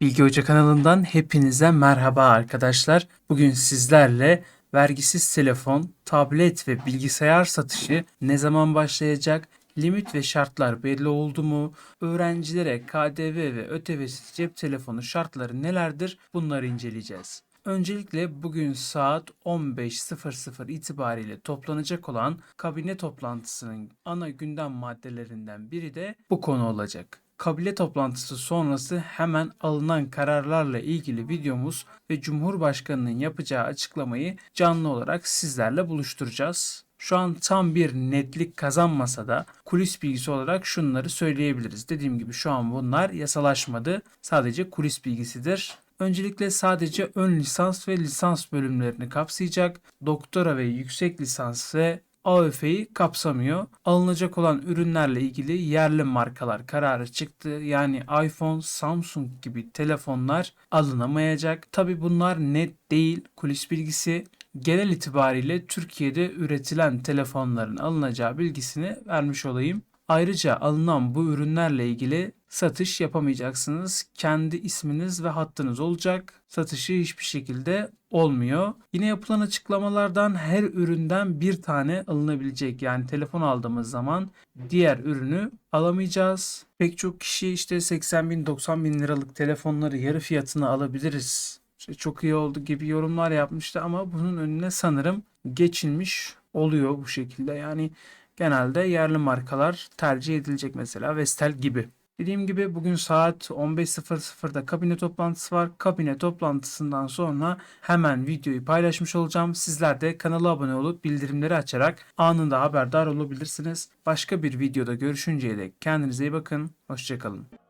Bilgi Hoca kanalından hepinize merhaba arkadaşlar. Bugün sizlerle vergisiz telefon, tablet ve bilgisayar satışı ne zaman başlayacak? Limit ve şartlar belli oldu mu? Öğrencilere KDV ve ÖTV'siz cep telefonu şartları nelerdir? Bunları inceleyeceğiz. Öncelikle bugün saat 15.00 itibariyle toplanacak olan kabine toplantısının ana gündem maddelerinden biri de bu konu olacak. Kabine toplantısı sonrası hemen alınan kararlarla ilgili videomuz ve Cumhurbaşkanı'nın yapacağı açıklamayı canlı olarak sizlerle buluşturacağız. Şu an tam bir netlik kazanmasa da kulis bilgisi olarak şunları söyleyebiliriz. Dediğim gibi şu an bunlar yasalaşmadı. Sadece kulis bilgisidir. Öncelikle sadece ön lisans ve lisans bölümlerini kapsayacak. Doktora ve yüksek lisans ve AÖF'yi kapsamıyor. Alınacak olan ürünlerle ilgili yerli markalar kararı çıktı. Yani iPhone, Samsung gibi telefonlar alınamayacak. Tabi bunlar net değil kulis bilgisi. Genel itibariyle Türkiye'de üretilen telefonların alınacağı bilgisini vermiş olayım. Ayrıca alınan bu ürünlerle ilgili satış yapamayacaksınız. Kendi isminiz ve hattınız olacak. Satışı hiçbir şekilde olmuyor. Yine yapılan açıklamalardan her üründen bir tane alınabilecek. Yani telefon aldığımız zaman diğer ürünü alamayacağız. Pek çok kişi işte 80 bin 90 bin liralık telefonları yarı fiyatına alabiliriz. İşte çok iyi oldu gibi yorumlar yapmıştı ama bunun önüne sanırım geçilmiş oluyor bu şekilde. Yani genelde yerli markalar tercih edilecek mesela Vestel gibi. Dediğim gibi bugün saat 15.00'da kabine toplantısı var. Kabine toplantısından sonra hemen videoyu paylaşmış olacağım. Sizler de kanala abone olup bildirimleri açarak anında haberdar olabilirsiniz. Başka bir videoda görüşünceye dek kendinize iyi bakın. Hoşçakalın.